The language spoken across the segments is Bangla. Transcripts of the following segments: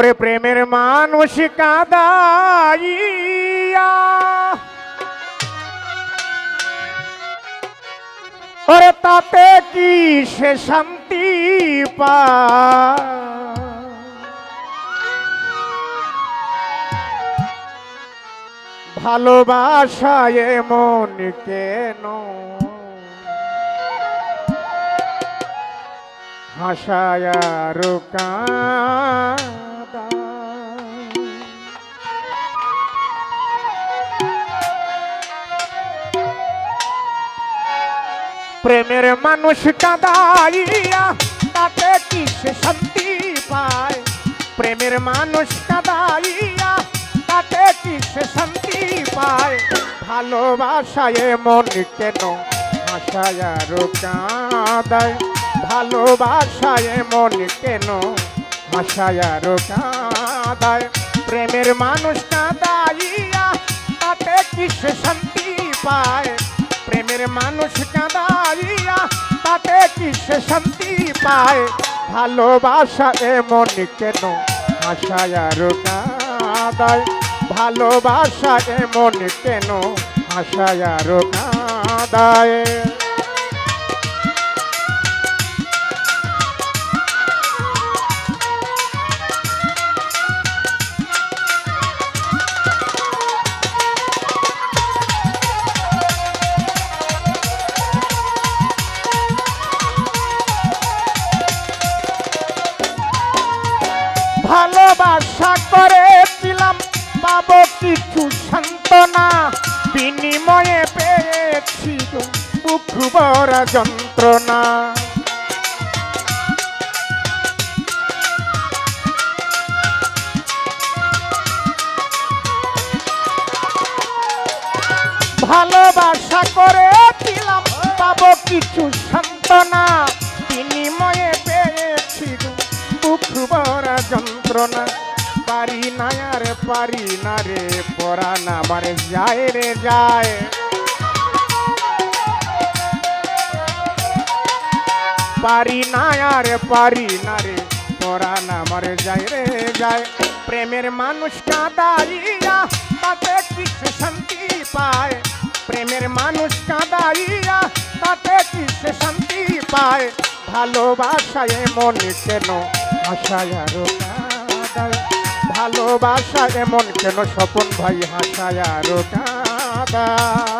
ওরে প্রেমের মানুষ কাদাইয়া। ওরে তাতে কি সে শান্তি পায় ভালোবাসায় মন কেন? হাসায় আর প্রেমের মানুষ কাদাইয়া, তাতে কি সে শান্তি পায়? প্রেমের মানুষ কাদাইয়া, তাতে কি সে শান্তি পায়? ভালোবাসায় মন কেন হাসায় আর কাঁদায়? ভালোবাসায় মন কেন হাসায় আর কাঁদায়? প্রেমের মানুষ কাদাইয়া, তাতে কি সে শান্তি পায়? প্রেমের মানুষ কাঁদাইয়া, তাতে কি সে শান্তি পায়? ভালোবাসা এমন কেন? হাসায় আর কাঁদায়। ভালোবাসা এমন কেন? হাসায় আর কাঁদায়। ভালোবাসা করেছিলাম। পাবো কিছু সান্ত্বনা বিনিময়ে পেয়েছি বুক যন্ত্রণা। ভালোবাসা করেছিলাম পাবো কিছু সান্ত্বনা যন্ত্রণা পারি না আর পারি না রে পরাণ আমার যায় রে, যায়। পারি না আর পারি না রে পরাণ আমার যায় রে, যায়। প্রেমের মানুষ কাঁদাইয়া, তাতে কিছু শান্তি পায়? প্রেমের মানুষ কাঁদাইয়া, তাতে কিছু শান্তি পায়? ভালোবাসায় মন কেন হাসায় আর ভালোবাসা এমন কেন স্বপন ভাই হাসায় আরও কাঁদায়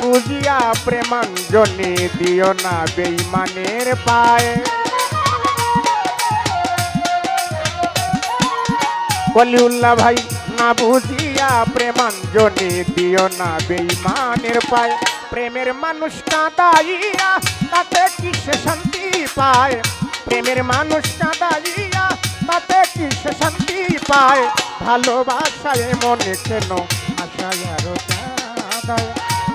বুঝিয়া প্রেমাঞ্জনে দিও না বেইমানের পায়ে। কলিউল্লাহ ভাই, না বুঝিয়া প্রেমাঞ্জনে দিও না বেইমানের পায়। প্রেমের মানুষ কাঁদাইয়া, তাতে কি সে শান্তি পায়? প্রেমের মানুষ কাঁদাইয়া, তাতে কি সে শান্তি পায়? ভালোবাসায় মনে কেন আশায় আরও কাঁদায়?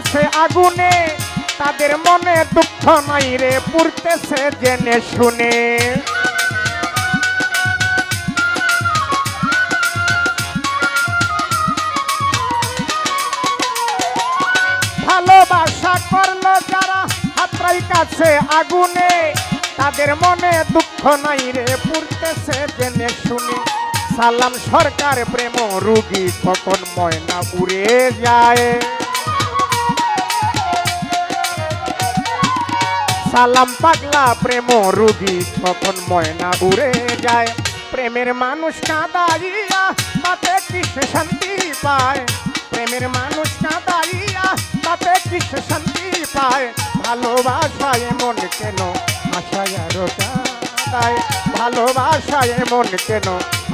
যারা আগুনে, তাদের মনে দুঃখ নাই রে পুরতেছে জেনে শুনে। ভালোবাসা করল যারা হাতরাই কাছে আগুনে, তাদের মনে দুঃখ নাই রে পুরতেছে জেনে শুনে। সালাম সরকার, প্রেম রুগী কখন ময়না উড়ে যায়। সালাম পাগলা প্রেম রুগী কখন ময়না উড়ে যায়। প্রেমের মানুষ কাঁদাইয়া, তাতে কিসে শান্তি পায়? প্রেমের মানুষ কাঁদাইয়া, তাতে কিসে শান্তি পায়? ভালোবাসায় মন কেন আশায় আরও কাঁদায়? ভালোবাসায় মন কেন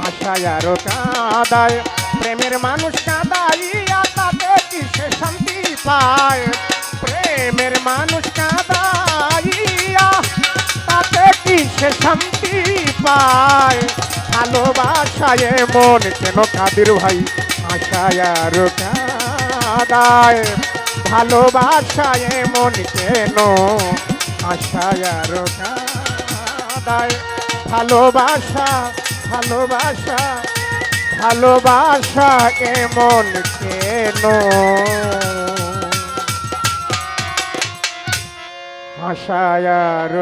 আশায় আরও কাঁদায়? প্রেমের মানুষ কাঁদাইয়া, তাতে কিসে শান্তি পায়? প্রেমের মানুষ কাঁদাইয়া, তাতে কি সে শান্তি পায়? ভালোবাসায় মন কেন কাদির ভাই? আশায় আর কাদায়। ভালোবাসায় মন কেন? আশায় আর কাদায়। ভালোবাসা ভালোবাসা ভালোবাসা এমন কেন? আশায় আর